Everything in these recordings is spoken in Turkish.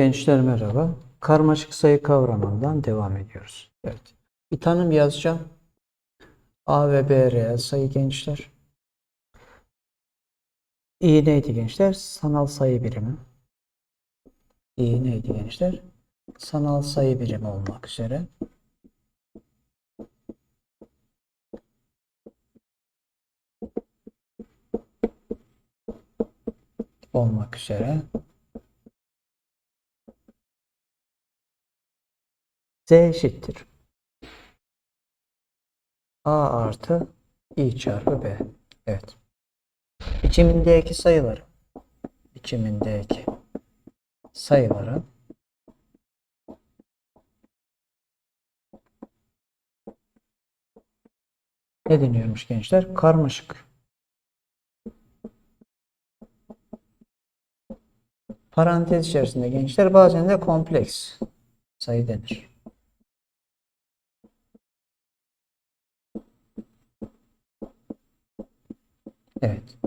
Gençler merhaba. Karmaşık sayı kavramından devam ediyoruz. Evet. Bir tanım yazacağım. A ve B reel sayı gençler. İ neydi gençler? Sanal sayı birimi. İ neydi gençler? Sanal sayı birimi olmak üzere. olmak üzere. Z eşittir. A artı i çarpı b. Evet. Biçimindeki sayıları biçimindeki sayıları ne deniyormuş gençler? Karmaşık. Parantez içerisinde gençler bazen de kompleks sayı denir. Evet.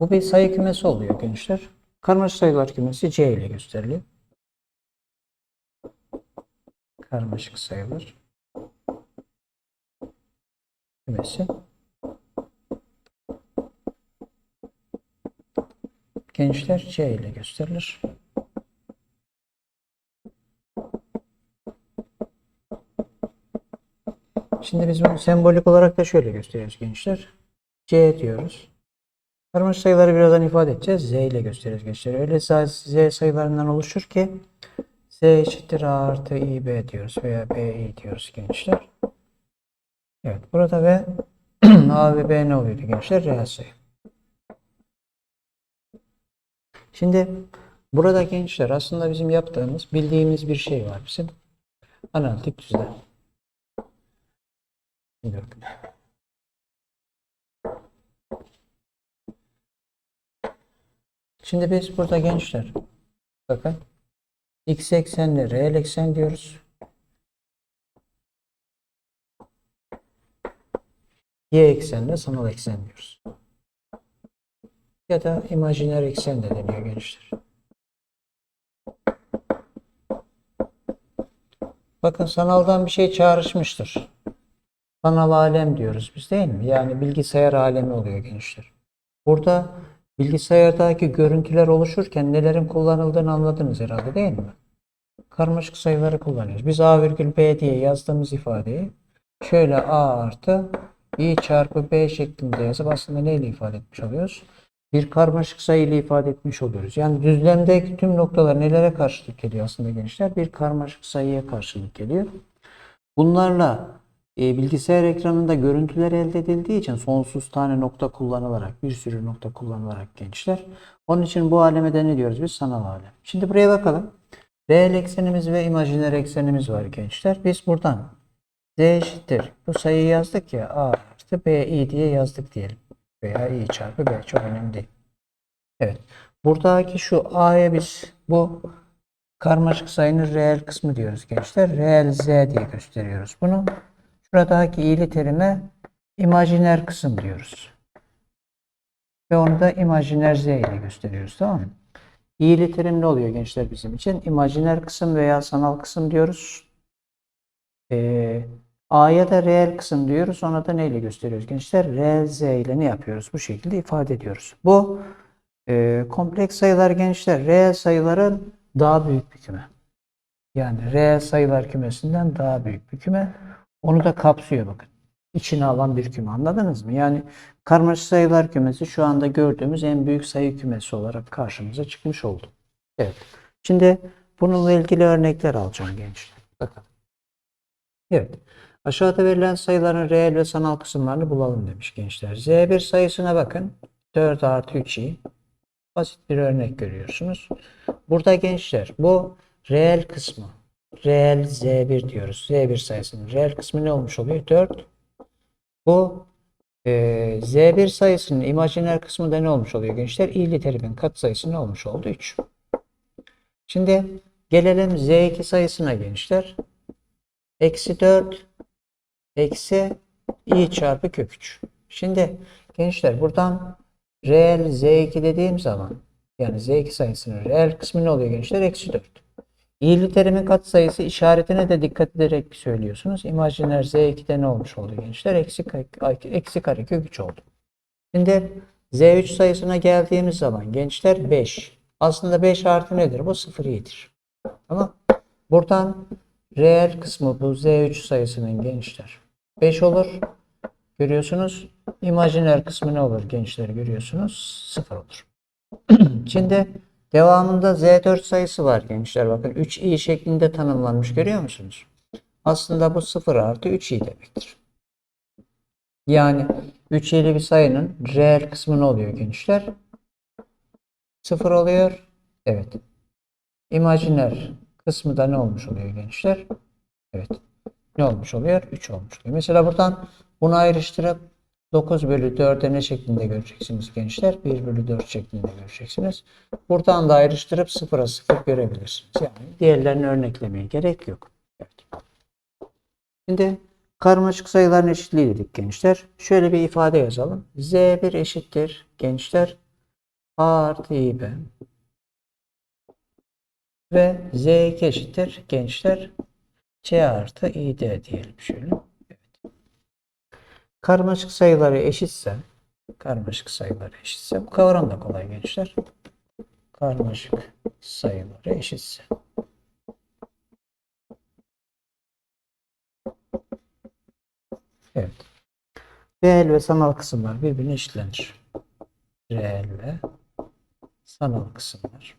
Bu bir sayı kümesi oluyor gençler. Karmaşık sayılar kümesi C ile gösteriliyor. Karmaşık sayılar kümesi. Gençler C ile gösterilir. Şimdi biz bunu sembolik olarak da şöyle gösteriyoruz gençler. C diyoruz. Karmaşık sayıları birazdan ifade edeceğiz. Z ile gösteriyoruz gençler. Öyle Z sayılarından oluşur ki Z eşittir A artı İB diyoruz veya BI diyoruz gençler. Evet burada ve A ve B ne oluyordu gençler? Reel sayı. Şimdi burada gençler aslında bizim yaptığımız, bildiğimiz bir şey var bizim. Analitik düzlem. Bir dakika. Şimdi biz burada gençler bakın x eksenli reel eksen diyoruz. Y eksenle sanal eksen diyoruz. Ya da imajiner eksen de deniyor gençler. Bakın sanaldan bir şey çağrışmıştır. Sanal alem diyoruz biz değil mi? Yani bilgisayar alemi oluyor gençler. Burada bilgisayardaki görüntüler oluşurken nelerin kullanıldığını anladınız herhalde değil mi? Karmaşık sayıları kullanıyoruz. Biz A virgül B diye yazdığımız ifadeyi şöyle A artı i çarpı b şeklinde yazıp aslında neyle ifade etmiş oluyoruz? Bir karmaşık sayı ifade etmiş oluyoruz. Yani düzlemdeki tüm noktalar nelere karşılık geliyor aslında gençler? Bir karmaşık sayıya karşılık geliyor. Bunlarla e, bilgisayar ekranında görüntüler elde edildiği için sonsuz tane nokta kullanılarak, bir sürü nokta kullanılarak gençler. Onun için bu aleme de ne diyoruz biz? Sanal alem. Şimdi buraya bakalım. Reel eksenimiz ve imajiner eksenimiz var gençler. Biz buradan z eşittir. Bu sayıyı yazdık ya a artı b i diye yazdık diyelim. Veya i çarpı b çok önemli değil. Evet. Buradaki şu a'ya biz bu karmaşık sayının reel kısmı diyoruz gençler. Reel z diye gösteriyoruz bunu. Şuradaki i'li terime imajiner kısım diyoruz. Ve onu da imajiner z ile gösteriyoruz tamam mı? İ'li terim ne oluyor gençler bizim için? İmajiner kısım veya sanal kısım diyoruz. Ee, A'ya da reel kısım diyoruz. Ona da neyle gösteriyoruz gençler? Reel z ile ne yapıyoruz? Bu şekilde ifade ediyoruz. Bu e, kompleks sayılar gençler reel sayıların daha büyük bir küme. Yani reel sayılar kümesinden daha büyük bir küme. Onu da kapsıyor bakın. İçine alan bir küme. Anladınız mı? Yani karmaşık sayılar kümesi şu anda gördüğümüz en büyük sayı kümesi olarak karşımıza çıkmış oldu. Evet. Şimdi bununla ilgili örnekler alacağım gençler. Bakın. Evet. Aşağıda verilen sayıların reel ve sanal kısımlarını bulalım demiş gençler. Z1 sayısına bakın. 4 artı 3i. Basit bir örnek görüyorsunuz. Burada gençler bu reel kısmı. Reel Z1 diyoruz. Z1 sayısının reel kısmı ne olmuş oluyor? 4. Bu e, Z1 sayısının imajiner kısmı da ne olmuş oluyor gençler? İ'li terimin katsayısı ne olmuş oldu? 3. Şimdi gelelim Z2 sayısına gençler. Eksi 4 eksi i çarpı kök 3. Şimdi gençler buradan reel z2 dediğim zaman yani z2 sayısının reel kısmı ne oluyor gençler? Eksi 4. İyili terimin katsayısı işaretine de dikkat ederek söylüyorsunuz. İmajiner Z2'de ne olmuş oldu gençler? Eksi, eksi karekök 3 oldu. Şimdi Z3 sayısına geldiğimiz zaman gençler 5. Aslında 5 artı nedir? Bu 0 iyidir. Tamam. Buradan reel kısmı bu Z3 sayısının gençler 5 olur. Görüyorsunuz. İmajiner kısmı ne olur gençler görüyorsunuz? 0 olur. Şimdi devamında Z4 sayısı var gençler. Bakın 3i şeklinde tanımlanmış görüyor musunuz? Aslında bu 0 artı 3i demektir. Yani 3 i'li bir sayının reel kısmı ne oluyor gençler? 0 oluyor. Evet. İmajiner kısmı da ne olmuş oluyor gençler? Evet. Ne olmuş oluyor? 3 olmuş oluyor. Mesela buradan bunu ayrıştırıp 9 bölü 4'e ne şeklinde göreceksiniz gençler? 1 bölü 4 şeklinde göreceksiniz. Buradan da ayrıştırıp 0'a 0 görebilirsiniz. Yani diğerlerini örneklemeye gerek yok. Evet. Şimdi karmaşık sayıların eşitliği dedik gençler. Şöyle bir ifade yazalım. Z1 eşittir gençler A artı İB ve Z2 eşittir gençler C artı İD diyelim şöyle. Karmaşık sayıları eşitse karmaşık sayıları eşitse bu kavram da kolay gençler. Karmaşık sayıları eşitse. Evet. Reel ve sanal kısımlar birbirine eşitlenir. Reel ve sanal kısımlar.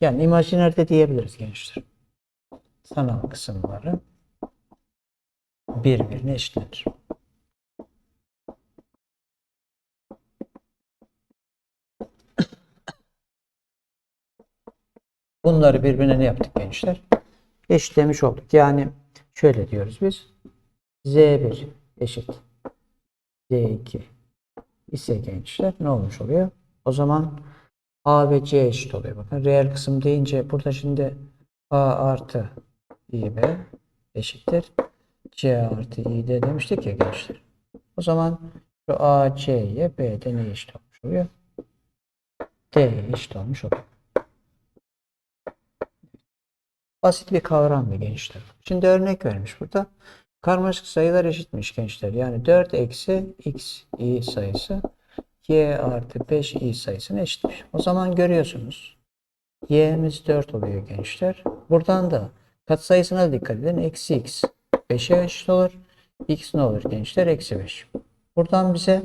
Yani imajiner de diyebiliriz gençler. Sanal kısımları birbirine eşitlenir. Bunları birbirine ne yaptık gençler? Eşitlemiş olduk. Yani şöyle diyoruz biz. Z1 eşit Z2 ise gençler ne olmuş oluyor? O zaman A ve C eşit oluyor. Bakın reel kısım deyince burada şimdi A artı İB eşittir. C artı İD demiştik ya gençler. O zaman şu A, C'ye B de ne eşit olmuş oluyor? D'ye eşit olmuş oluyor. Basit bir kavram bir gençler. Şimdi örnek vermiş burada. Karmaşık sayılar eşitmiş gençler. Yani 4 eksi x i sayısı y artı 5 i sayısına eşitmiş. O zaman görüyorsunuz. y'miz 4 oluyor gençler. Buradan da katsayısına dikkat edin. Eksi x 5'e eşit olur. x ne olur gençler? Eksi 5. Buradan bize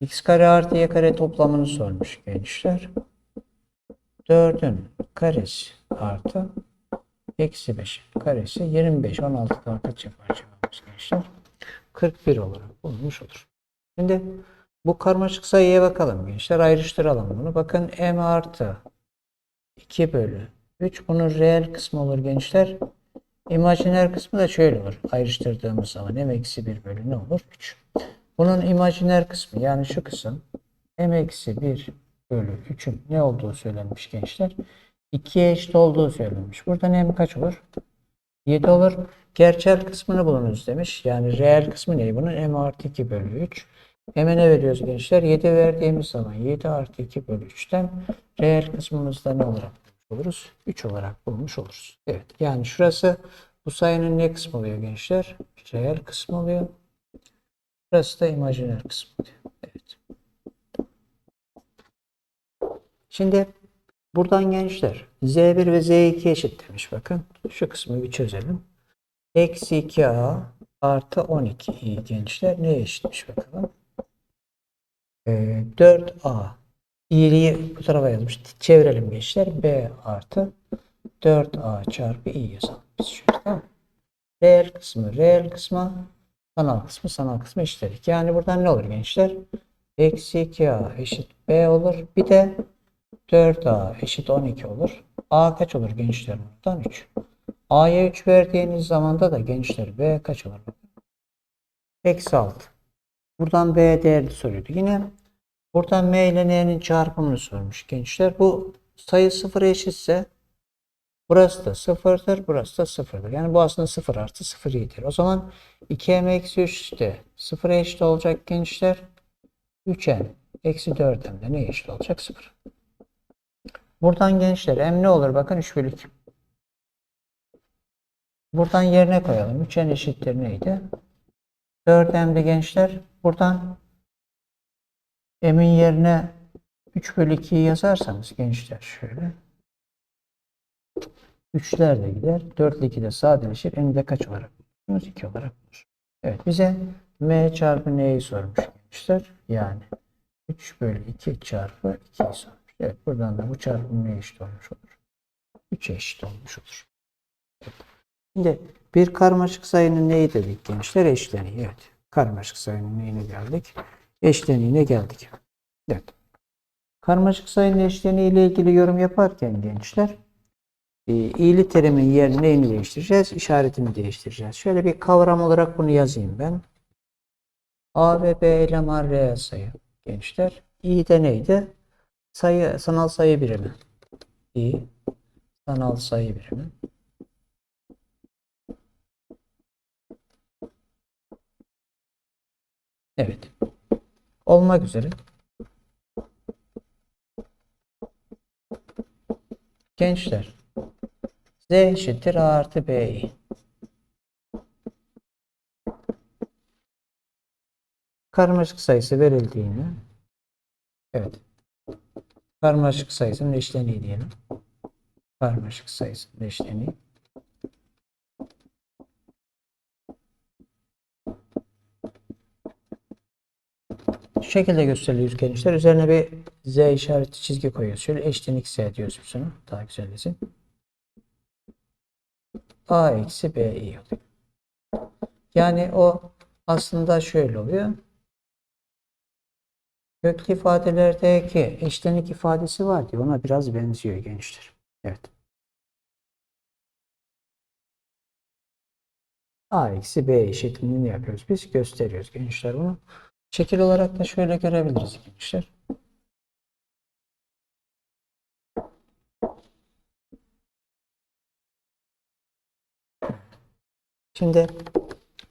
x kare artı y kare toplamını sormuş gençler. 4'ün karesi artı Eksi 5 karesi 25. 16 daha kaç yapar cevabımız gençler? 41 olarak bulunmuş olur. Şimdi bu karmaşık sayıya bakalım gençler. Ayrıştıralım bunu. Bakın m artı 2 bölü 3. Bunun reel kısmı olur gençler. İmajiner kısmı da şöyle olur. Ayrıştırdığımız zaman m eksi 1 bölü ne olur? 3. Bunun imajiner kısmı yani şu kısım m eksi 1 bölü 3'ün ne olduğu söylenmiş gençler. 2'ye eşit olduğu söylenmiş. Burada m kaç olur? 7 olur. Gerçel kısmını bulunuz demiş. Yani reel kısmı ne? Bunun m artı 2 bölü 3. M'e ne veriyoruz gençler? 7 verdiğimiz zaman 7 artı 2 bölü 3'ten reel kısmımızda ne olarak bulmuş oluruz? 3 olarak bulmuş oluruz. Evet. Yani şurası bu sayının ne kısmı oluyor gençler? Reel kısmı oluyor. Burası da imajiner kısmı oluyor. Evet. Şimdi Buradan gençler Z1 ve Z2 eşit demiş bakın. Şu kısmı bir çözelim. Eksi 2A artı 12i gençler ne eşitmiş bakalım. Ee, 4A i'liği bu tarafa yazmış. Çevirelim gençler. B artı 4A çarpı i yazalım. Biz şöyle Reel kısmı reel kısmı sanal kısmı sanal kısmı eşitledik. Yani buradan ne olur gençler? Eksi 2A eşit B olur. Bir de 4A eşit 12 olur. A kaç olur gençler buradan? 3. A'ya 3 verdiğiniz zamanda da gençler B kaç olur? Eksi 6. Buradan B değerini soruyordu. Yine buradan M ile N'nin çarpımını sormuş gençler. Bu sayı 0 eşitse burası da 0'dır, burası da 0'dır. Yani bu aslında 0 artı 0 iyidir. O zaman 2M eksi 3 de 0'a eşit olacak gençler. 3M eksi 4M de ne eşit olacak? 0. Buradan gençler m ne olur? Bakın 3 bölü 2. Buradan yerine koyalım. 3n eşittir neydi? 4m'di gençler. Buradan m'in yerine 3 bölü 2'yi yazarsanız gençler şöyle. 3'ler de gider. 4 ile 2 de sadeleşir. N'de de kaç olarak bulursunuz? 2 olarak bulur. Evet bize m çarpı n'yi sormuş gençler. Yani 3 bölü 2 çarpı 2'yi sormuş. Evet buradan da bu çarpım neye eşit olmuş olur? 3'e eşit olmuş olur. Evet. Şimdi bir karmaşık sayının neyi dedik gençler? Eşleniği. Evet. Karmaşık sayının neyine geldik? Eşleniğine geldik. Evet. Karmaşık sayının eşleniği ile ilgili yorum yaparken gençler e, iyili terimin yerini neyini değiştireceğiz? İşaretini değiştireceğiz. Şöyle bir kavram olarak bunu yazayım ben. A ve B eleman reel sayı gençler. İ de neydi? Sayı, sanal sayı birimi. İ, sanal sayı birimi. Evet. Olmak üzere. Gençler. Z eşittir A artı B'yi. Karmaşık sayısı verildiğini evet. Karmaşık sayısının eşleniği diyelim. Karmaşık sayısının eşleniği. Şu şekilde gösteriliyor gençler. Üzerine bir Z işareti çizgi koyuyoruz. Şöyle eşlenik Z diyoruz ona. Daha güzel desin. A eksi B iyi oluyor. Yani o aslında şöyle oluyor. Köklü ifadelerdeki eşlenik ifadesi var diye ona biraz benziyor gençler. Evet. A eksi B eşitliğini yapıyoruz? Biz gösteriyoruz gençler bunu. Şekil olarak da şöyle görebiliriz gençler. Şimdi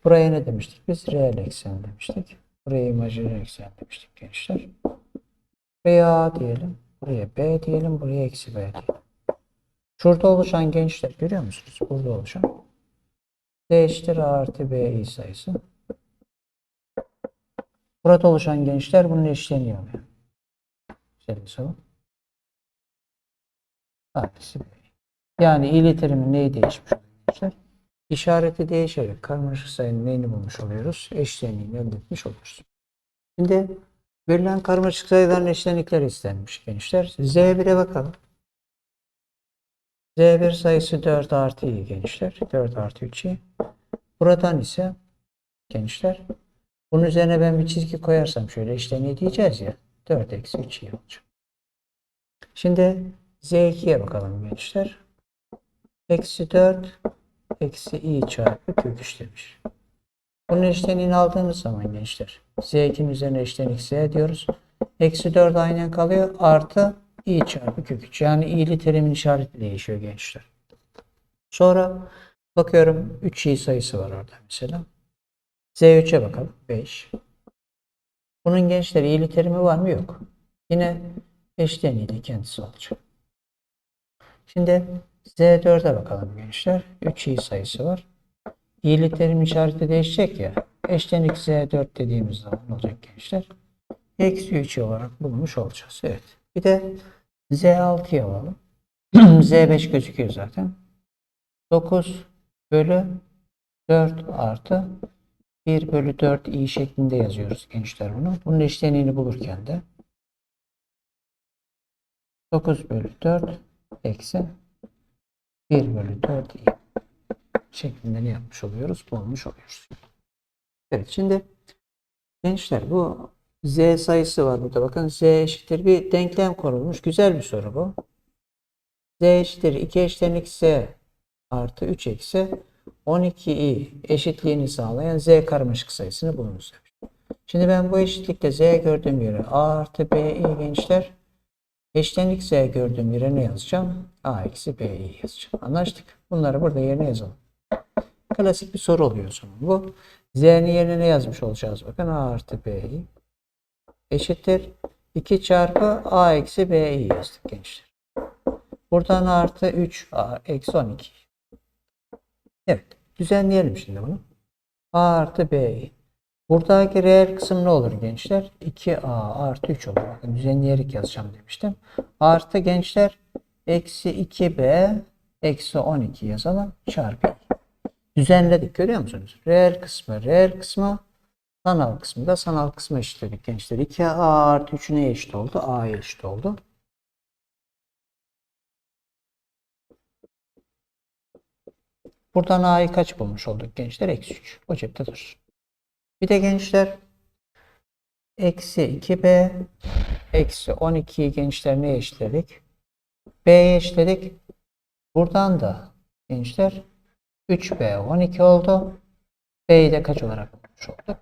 buraya ne demiştik? Biz reel eksen demiştik. Buraya imajiner eksen demiştik gençler. Buraya A diyelim. Buraya B diyelim. Buraya eksi B diyelim. Şurada oluşan gençler görüyor musunuz? Burada oluşan. D eşittir A artı B i sayısı. Burada oluşan gençler bunun eşleniği oluyor. Şöyle soralım. Artısı B. Yani i'li terimin neyi değişmiş gençler? İşareti değişerek karmaşık sayının neyini bulmuş oluyoruz? Eşleniğini elde etmiş oluyoruz. Şimdi verilen karmaşık sayıların eşlenikleri istenmiş gençler. Z1'e bakalım. Z1 sayısı 4 artı i gençler. 4 artı 3i. Buradan ise gençler bunun üzerine ben bir çizgi koyarsam şöyle eşleniği diyeceğiz ya. 4 eksi 3i olacak. Şimdi Z2'ye bakalım gençler. Eksi 4 eksi i çarpı kök 3 demiş. Bunun eşleniğini aldığımız zaman gençler z2'nin üzerine eşlenik z diyoruz. Eksi 4 aynen kalıyor. Artı i çarpı kök 3. Yani i'li terimin işareti değişiyor gençler. Sonra bakıyorum 3i sayısı var orada mesela. z3'e bakalım. 5. Bunun gençler i'li terimi var mı? Yok. Yine eşleniği kendisi olacak. Şimdi Z4'e bakalım gençler. 3i sayısı var. İ'li terim işareti değişecek ya. Eşlenik Z4 dediğimiz zaman olacak gençler? Eksi 3 olarak bulmuş olacağız. Evet. Bir de Z6'yı alalım. Z5 gözüküyor zaten. 9 bölü 4 artı 1 bölü 4 i şeklinde yazıyoruz gençler bunu. Bunun eşleniğini bulurken de 9 bölü 4 eksi 1 bölü 4 i şeklinde ne yapmış oluyoruz? Bulmuş oluyoruz. Evet şimdi gençler bu z sayısı var burada. Bakın z eşittir bir denklem konulmuş. Güzel bir soru bu. z eşittir 2 eşlenik z artı 3 eksi 12i eşitliğini sağlayan z karmaşık sayısını bulunuz. Şimdi ben bu eşitlikte z gördüğüm yere a artı b i gençler Eşlenik z gördüğüm yere ne yazacağım? A eksi B'yi yazacağım. Anlaştık. Bunları burada yerine yazalım. Klasik bir soru oluyor sonra bu. Z'nin yerine ne yazmış olacağız? Bakın A artı B'yi eşittir. 2 çarpı A eksi B'yi yazdık gençler. Buradan artı 3 A eksi 12. Evet. Düzenleyelim şimdi bunu. A artı B. Buradaki reel kısım ne olur gençler? 2A artı 3 olur. Bakın düzenleyerek yazacağım demiştim. Artı gençler eksi 2B eksi 12 yazalım. Çarpı 2. Düzenledik görüyor musunuz? Reel kısmı reel kısmı sanal kısmı da sanal kısmı eşitledik gençler. 2A artı 3 neye eşit oldu? A'ya eşit oldu. Buradan A'yı kaç bulmuş olduk gençler? Eksi 3. O cepte dursun. Bir de gençler eksi 2B eksi 12'yi gençler neye eşitledik? B'ye eşitledik. Buradan da gençler 3B 12 oldu. B'yi de kaç olarak bulmuş olduk?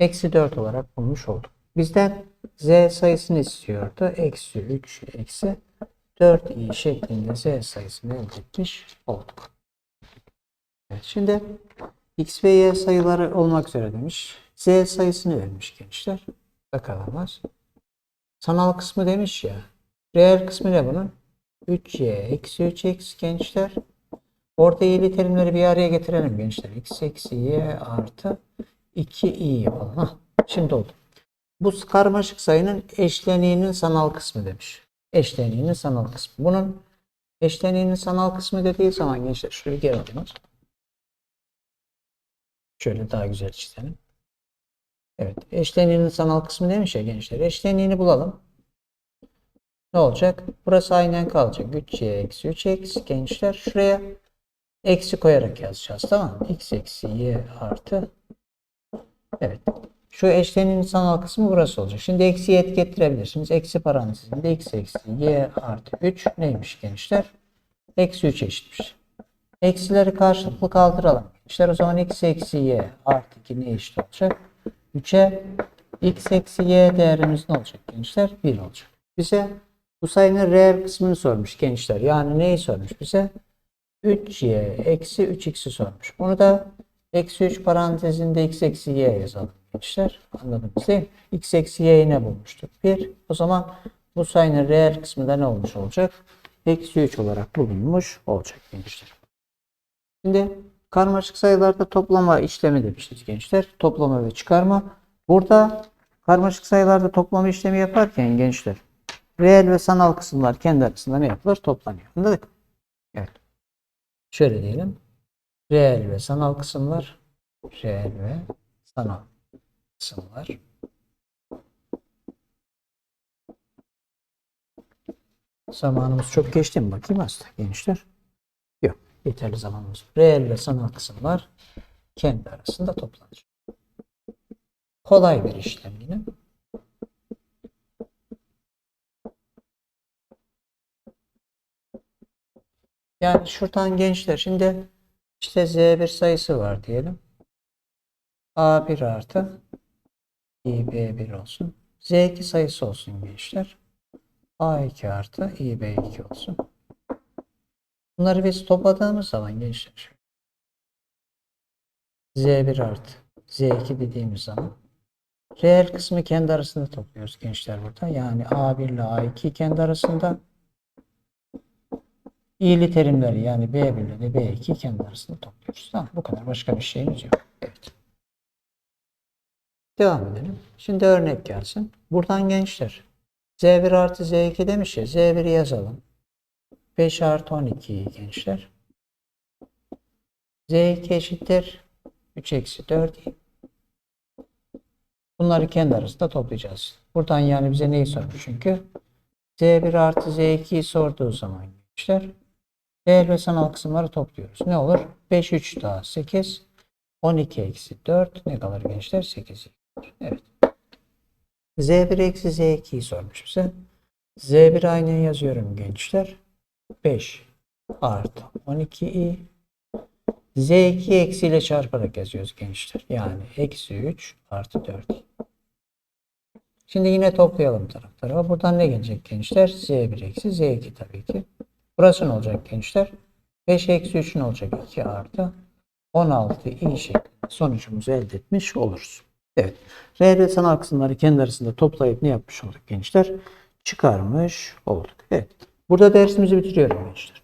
Eksi 4 olarak bulmuş olduk. Bizden Z sayısını istiyordu. Eksi 3 eksi 4i şeklinde Z sayısını elde etmiş olduk. Evet, şimdi x ve y sayıları olmak üzere demiş. Z sayısını vermiş gençler. Bakalım. Sanal kısmı demiş ya. Reel kısmı ne bunun? 3y eksi 3x gençler. Orada y'li terimleri bir araya getirelim gençler. x eksi y artı 2i yapalım. Hah, şimdi oldu. Bu karmaşık sayının eşleniğinin sanal kısmı demiş. Eşleniğinin sanal kısmı. Bunun eşleniğinin sanal kısmı dediği zaman gençler şuraya geri alayım. Şöyle daha güzel çizelim. Evet. Eşleniğinin sanal kısmı demiş ya gençler. Eşleniğini bulalım. Ne olacak? Burası aynen kalacak. 3y eksi 3x gençler. Şuraya eksi koyarak yazacağız. Tamam mı? x eksi y artı Evet. Şu eşleniğinin sanal kısmı burası olacak. Şimdi eksiye etikettirebilirsiniz. Eksi parantezinde x eksi y artı 3 neymiş gençler? Eksi 3 eşitmiş. Eksileri karşılıklı kaldıralım. İşte o zaman x eksi y artı 2 ne eşit olacak? 3'e x eksi y değerimiz ne olacak gençler? 1 olacak. Bize bu sayının reel kısmını sormuş gençler. Yani neyi sormuş bize? 3y eksi 3x'i sormuş. Bunu da eksi 3 parantezinde x eksi y yazalım gençler. Anladınız değil mi? x eksi y'yi ne bulmuştuk? 1. O zaman bu sayının reel kısmı da ne olmuş olacak? Eksi 3 olarak bulunmuş olacak gençler. Şimdi karmaşık sayılarda toplama işlemi demiştik gençler. Toplama ve çıkarma. Burada karmaşık sayılarda toplama işlemi yaparken gençler reel ve sanal kısımlar kendi arasında ne yapılır? Toplanıyor. Anladık? Evet. Şöyle diyelim. Reel ve sanal kısımlar reel ve sanal kısımlar Zamanımız çok geçti mi? Bakayım aslında gençler. Yeterli zamanımız. Reel ve sanal kısımlar kendi arasında toplanır. Kolay bir işlem yine. Yani şuradan gençler şimdi işte Z1 sayısı var diyelim. A1 artı İB1 olsun. Z2 sayısı olsun gençler. A2 artı İB2 olsun. Bunları biz topladığımız zaman gençler Z1 artı Z2 dediğimiz zaman reel kısmı kendi arasında topluyoruz gençler burada. Yani A1 ile A2 kendi arasında İyili terimleri yani B1 ile de B2 kendi arasında topluyoruz. Tamam bu kadar. Başka bir şeyimiz yok. Evet. Devam edelim. Şimdi örnek gelsin. Buradan gençler Z1 artı Z2 demiş ya Z1'i yazalım. 5 artı 12 gençler. Z2 eşittir 3 eksi 4 Bunları kendi arasında toplayacağız. Buradan yani bize neyi sormuş çünkü? Z1 artı Z2'yi sorduğu zaman gençler Reel ve sanal kısımları topluyoruz. Ne olur? 5 3 daha 8 12 eksi 4 ne kalır gençler? 8 Evet. Z1 eksi Z2'yi sormuş bize. Z1 aynen yazıyorum gençler. 5 artı 12i Z2 eksiyle çarparak yazıyoruz gençler. Yani eksi 3 artı 4. Şimdi yine toplayalım tarafları. Buradan ne gelecek gençler? Z1 eksi Z2 tabii ki. Burası ne olacak gençler? 5 eksi 3 ne olacak? 2 artı 16 i şeklinde sonucumuzu elde etmiş oluruz. Evet. R ve sanal kısımları kendi arasında toplayıp ne yapmış olduk gençler? Çıkarmış olduk. Evet. Burada dersimizi bitiriyorum gençler.